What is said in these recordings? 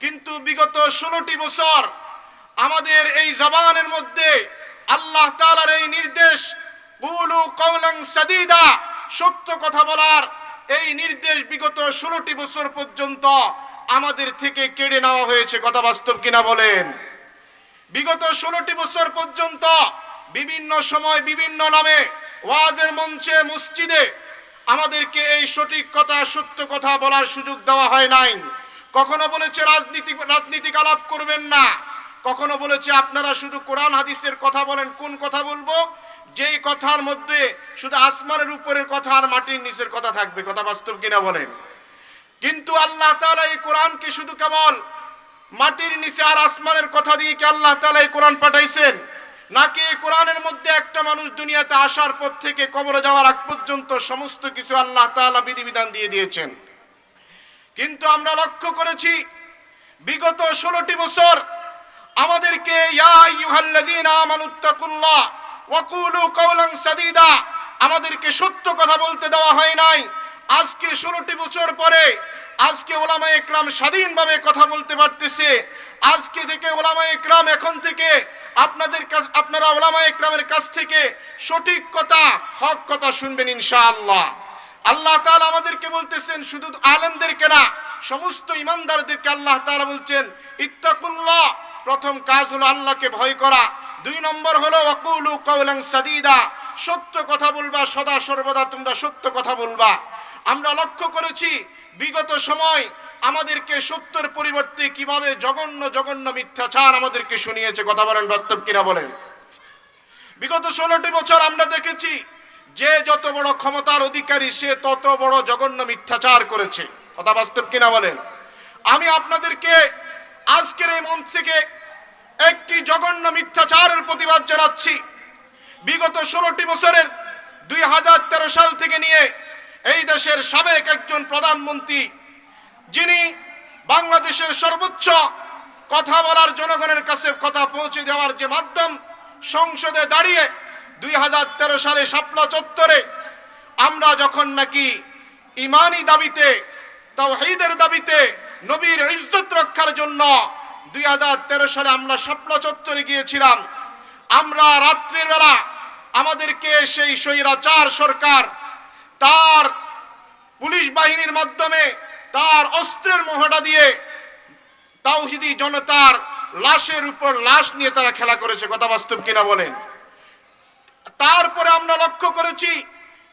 কিন্তু বিগত ষোলোটি বছর আমাদের এই জবানের মধ্যে আল্লাহ তাআলার এই নির্দেশ সাদিদা, সত্য কথা বলার এই নির্দেশ বিগত ষোলোটি বছর পর্যন্ত আমাদের থেকে কেড়ে নেওয়া হয়েছে। কথা বাস্তব কিনা বলেন? বিগত ষোলোটি বছর পর্যন্ত বিভিন্ন সময় বিভিন্ন নামে ওয়াজের মঞ্চে, মসজিদে আমাদেরকে এই সঠিক কথা, সত্য কথা বলার সুযোগ দেওয়া হয় নাই। কখনো বলেছে রাজনীতি রাজনীতিক আলাপ করবেন না। কখনো বলেছে আপনারা শুধু কোরআন, হাদিসের কথা বলেন, কোন কথা বলব? যেই কথার মধ্যে শুধু আসমানের উপরের কথা আর মাটির নিচের কথা থাকবে, কথা বাস্তব কিনা বলেন। কিন্তু আল্লাহ তাআলা এই কোরআনকে শুধু কেবল মাটির নিচে আর আসমানের কথা দিয়ে কি আল্লাহ তাআলা এই কোরআন পাঠাইছেন? নাকি এই কোরআনের মধ্যে একটা মানুষ দুনিয়াতে আসার পর থেকে কবরে যাওয়ার আগ পর্যন্ত সমস্ত কিছু আল্লাহ তাআলা বিধিবিধান দিয়ে দিয়েছেন? কিন্তু আমরা লক্ষ্য করেছি, বিগত ষোলোটি বছর আমাদেরকে আমাদেরকে সত্য কথা বলতে দেওয়া হয় নাই। আজকে ষোলোটি বছর পরে, আজকে ওলামা একরাম স্বাধীনভাবে কথা বলতে পারতেছে। আজকে থেকে ওলামা একরাম এখন থেকে আপনাদের কাছ, আপনারা ওলামা একরামের কাছ থেকে সঠিক কথা, হক কথা শুনবেন ইনশাআল্লাহ। আল্লাহ তাআলা আমাদেরকে বলতেছেন, শুধু আলেমদেরকে না, সমস্ত ইমানদারদেরকে আল্লাহ তাআলা বলছেন, ইত্তাকুল্লাহ। প্রথম কাজ হলো আল্লাহকে ভয় করা। দুই নম্বর হলো, ওয়াকুলু কাওলান সাদিদা। সত্য কথা বলবা, সদা সর্বদা তোমরা সত্য কথা বলবা। আমরা লক্ষ্য করেছি, বিগত সময় আমাদেরকে সত্যর পরিবর্তে কীভাবে জঘন্য জঘন্য মিথ্যাচার আমাদেরকে শুনিয়েছে। কথা বলেন, বাস্তব কিনা বলেন? বিগত ষোলোটি বছর আমরা দেখেছি যে যত বড় ক্ষমতার অধিকারী, সে তত বড় জঘন্য মিথ্যাচার করেছে। কথা বাস্তব কিনা বলেন? আমি আপনাদেরকে আজকের এই মঞ্চ থেকে একটি জঘন্য মিথ্যাচারের প্রতিবাদ জানাচ্ছি। বিগত ষোলোটি বছরের দুই হাজার তেরো সাল থেকে নিয়ে এই দেশের সাবেক একজন প্রধানমন্ত্রী, যিনি বাংলাদেশের সর্বোচ্চ কথা বলার জনগণের কাছে কথা পৌঁছে দেওয়ার যে মাধ্যম সংসদে দাঁড়িয়ে দুই হাজার তেরো সালে শাপলা চত্বরে আমরা যখন নাকি ইমানি দাবিতে, তাওহীদের দাবিতে নবীর ইজ্জত রক্ষার জন্য দুই হাজার তেরো সালে আমরা শাপলা চত্বরে গিয়েছিলাম, আমরা রাত্রির বেলা আমাদেরকে সেই স্বৈরাচার সরকার, তার পুলিশ বাহিনীর মাধ্যমে তার অস্ত্রের মহড়া দিয়ে তাওহিদি জনতার লাশের উপর লাশ নিয়ে তারা খেলা করেছে। কথা বাস্তব কিনা বলেন? তারপরে আমরা লক্ষ্য করেছি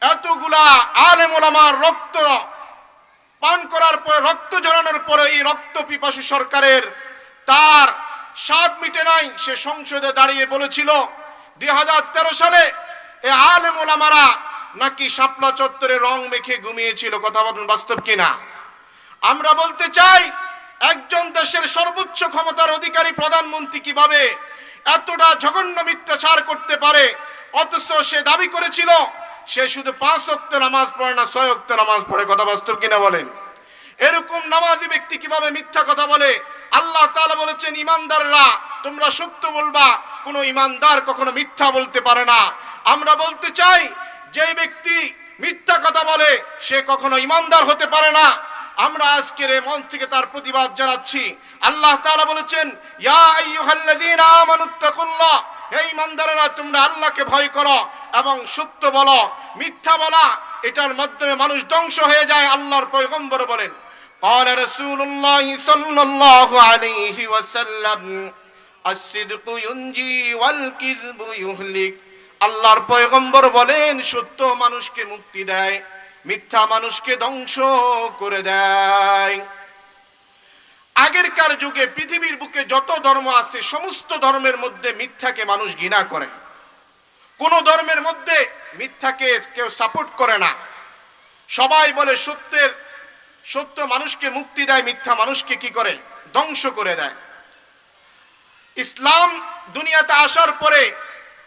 এতগুলা আলেম ওলামার রক্ত পান করার পরে, রক্ত ঝরানোর পরে এই রক্ত পিপাসু সরকারের তার স্বাদ মিটে নাই। সে সংসদে দাঁড়িয়ে বলেছিল, দুই হাজার তেরো সালে এ আলেম ওলামারা নাকি শাপলা চত্বরে রং মেখে ঘুমিয়েছিল। কথা বলুন, বাস্তব কিনা? আমরা বলতে চাই, একজন দেশের সর্বোচ্চ ক্ষমতার অধিকারী প্রধানমন্ত্রী কীভাবে এতটা জঘন্য মিথ্যাচার করতে পারে? অথচ সে দাবি করেছিল, সে শুধু পাঁচ অক্ত নামাজ পড়ে না, ছয় অক্ত নামাজ পড়ে। কথা বাস্তব কিনা বলেন? এরকম নামাজি ব্যক্তি কীভাবে মিথ্যা কথা বলে? আল্লাহ তালা বলেছেন, ইমানদাররা, তোমরা সত্য বলবা, কোনো ইমানদার কখনো মিথ্যা বলতে পারে না। আমরা বলতে চাই, যে ব্যক্তি মিথ্যা কথা বলে, সে কখনো ইমানদার হতে পারে না। আমরা আজকের এই মঞ্চ থেকে তার প্রতিবাদ জানাচ্ছি। আল্লাহ তালা বলেছেন, ইয়া আইয়ুহাল্লাযীনা আমানুত্তাকুল্লাহ হে ইমানদারেরা তোমরা আল্লাহকে ভয় করো এবং সত্য বলো মিথ্যা বলা এটার মাধ্যমে মানুষ ধ্বংস হয়ে যায় আল্লাহর পয়গম্বর বলেন قال رسول الله صلى الله عليه وسلم الصدق ينجي والكذب يهلك আল্লাহর পয়গম্বর বলেন সত্য মানুষকে মুক্তি দেয় মিথ্যা মানুষকে ধ্বংস করে দেয় আগেরকার যুগে পৃথিবীর বুকে যত ধর্ম আছে, সমস্ত ধর্মের মধ্যে মিথ্যাকে মানুষ ঘৃণা করে। কোন ধর্মের মধ্যে মিথ্যাকে কেউ সাপোর্ট করে না। সবাই বলে সত্যের, সত্য মানুষকে মুক্তি দেয়, মিথ্যা মানুষকে কি করে? ধ্বংস করে দেয়। ইসলাম দুনিয়াতে আসার পরে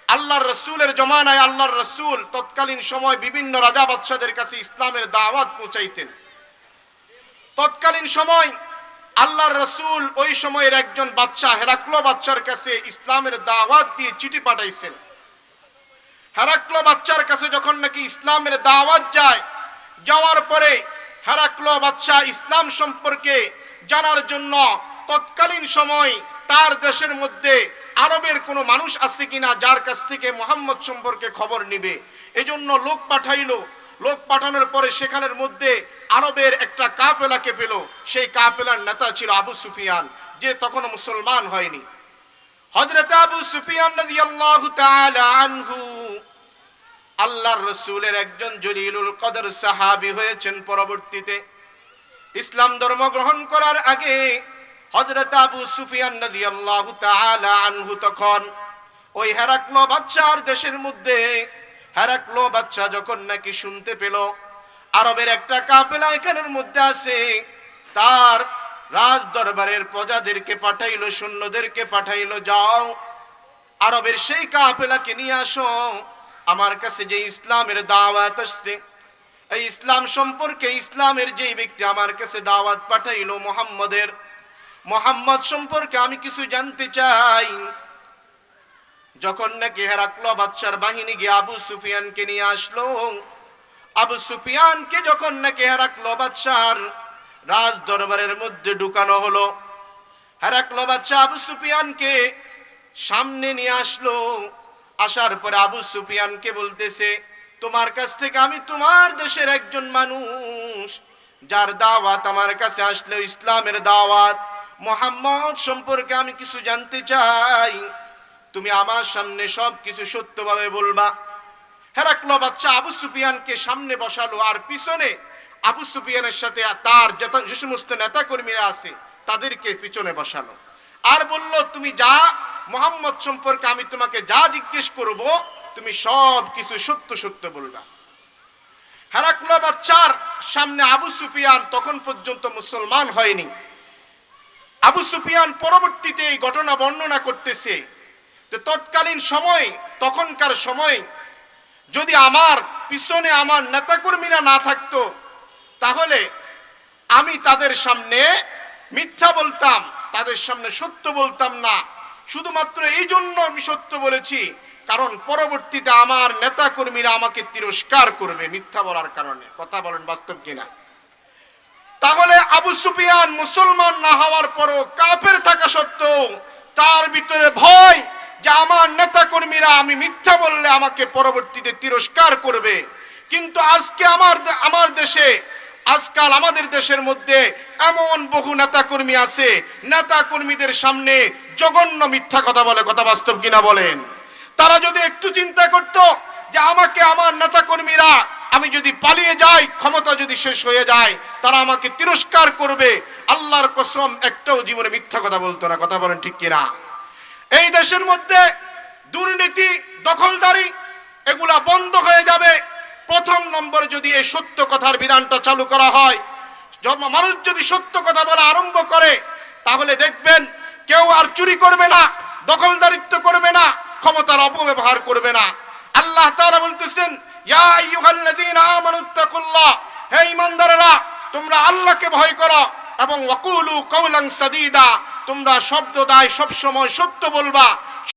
আল্লাহর রসুলের জমানায় আল্লাহর রসুল তৎকালীন সময় বিভিন্ন রাজা বাদশাদের কাছে ইসলামের দাওয়াত পৌঁছাইতেন। তৎকালীন সময় আল্লাহর রসুল ওই সময়ের একজন বাচ্চা হেরাক্লো বাচ্চার কাছে ইসলামের দাওয়াত দিয়ে চিঠি পাঠাইছেন। হেরাক্লো বাচ্চার কাছে যখন নাকি ইসলামের দাওয়াত যায়, যাওয়ার পরে হেরাক্লো বাচ্চা ইসলাম সম্পর্কে জানার জন্য তৎকালীন সময় তার দেশের মধ্যে আরবের কোনো মানুষ আছে কিনা, যার কাছ থেকে মোহাম্মদ সম্পর্কে খবর নিবে। এজন্য লোক পাঠাইলো লোক পাঠানোর পরে সেখানের মধ্যে আরবের একটা কাফেলাকে পেল, সেই কাফেলার নেতা ছিল আবু সুফিয়ান, যে তখন মুসলমান হয়নি। হজরত আবু সুফিয়ান আনহু, আল্লাহর রসুলের একজন জলিলুল কদর সাহাবী হয়েছেন পরবর্তীতে। ইসলাম ধর্ম গ্রহণ করার আগে হজরত আবু সুফিয়ান আনহু তখন ওই হেরাক্লো বাচ্চার দেশের মধ্যে হেরাক্লো বাচ্চা যখন নাকি শুনতে পেল, আরবের একটা কাফেলা এখানের মধ্যে আছে, তার রাজ দরবারের প্রজাদেরকে পাঠাইলো, সৈন্যদেরকে পাঠাইলো, যাও, আরবের সেই কাফেলাকে নিয়ে আসো, আমার কাছে যে ইসলামের দাওয়াত আসছে, এই ইসলাম সম্পর্কে ইসলামের যেই ব্যক্তি আমার কাছে দাওয়াত পাঠাইলো, মোহাম্মদের, মোহাম্মদ সম্পর্কে আমি কিছু জানতে চাই। যখন নাকি হেরাক্লো বাচ্চার বাহিনী গিয়ে আবু সুফিয়ানকে নিয়ে আসলো, আবু সুফিয়ানকে যখন নাকি হেরাক্লো বাচ্চার রাজ দরবারের মধ্যে ঢুকানো হলো, হেরাক্লো বাচ্চা আবু সুফিয়ানকে সামনে নিয়ে আসলো। আসার পরে আবু সুফিয়ানকে বলতেছে, তোমার কাছ থেকে আমি তোমার দেশের একজন মানুষ, যার দাওয়াত আমার কাছে আসলো ইসলামের দাওয়াত, মোহাম্মদ সম্পর্কে আমি কিছু জানতে চাই। তুমি আমার সামনে সব কিছু সত্যভাবে বলবা। হেরাক্লো বাচ্চা আবু সুফিয়ানকে সামনে বসালো আর পিছনে আবু সুফিয়ানের সাথে তার যে সমস্ত নেতা কর্মীরা আছে, তাদেরকে পিছনে বসালো। আর বলল, তুমি যা মোহাম্মদ সম্পর্কে আমি তোমাকে যা জিজ্ঞেস করব, তুমি সব কিছু সত্য সত্য বলবা। হেরাক্লো বাচ্চার সামনে আবু সুফিয়ান তখন পর্যন্ত মুসলমান হয়নি। আবু সুফিয়ান পরবর্তীতে এই ঘটনা বর্ণনা করতেছে তৎকালীন সময়, তখনকার সময়, যদি আমার পিছনে আমার নেতাকর্মীরা না থাকতো, তাহলে আমি তাদের সামনে মিথ্যা বলতাম, তাদের সামনে সত্য বলতাম না। শুধুমাত্র এই জন্য আমি সত্য বলেছি, কারণ পরবর্তীতে আমার নেতাকর্মীরা আমাকে তিরস্কার করবে মিথ্যা বলার কারণে। কথা বলেন বাস্তব কিনা? তাহলে আবু সুফিয়ান মুসলমান না হওয়ার পরও কাপের থাকা সত্ত্বেও তার ভিতরে ভয় যে আমার নেতা কর্মীরা আমি মিথ্যা বললে আমাকে পরবর্তীতে তিরস্কার করবে। কিন্তু আজকে আমার আমার দেশে, আজকাল আমাদের দেশের মধ্যে এমন বহু নেতা কর্মী আছে নেতা কর্মীদের সামনে জঘন্য মিথ্যা কথা বলে, কথা বাস্তব কিনা বলেন। তারা যদি একটু চিন্তা করত যে আমাকে আমার নেতা কর্মীরা আমি যদি পালিয়ে যাই, ক্ষমতা যদি শেষ হয়ে যায়, তারা আমাকে তিরস্কার করবে। আল্লাহর কসম, একটাও জীবনে মিথ্যা কথা বলতো না, কথা বলেন ঠিক কিনা? এই দেশের মধ্যে দুর্নীতি, দখলদারি এগুলা বন্ধ হয়ে যাবে। প্রথম নম্বরে যদি এই সত্য কথার বিধানটা চালু করা হয় মানুষ যদি সত্য কথা বলা আরম্ভ করে, তাহলে দেখবেন কেউ আর চুরি করবে না, দখলদারিত্ব করবে না, ক্ষমতার অপব্যবহার করবে না। আল্লাহ তাআলা বলতেছেন তোমরা আল্লাহকে ভয় করো এবং ওয়াকুলু কাওলান সাদীদা তোমরা শব্দ দায় সবসময় সত্য বলবা।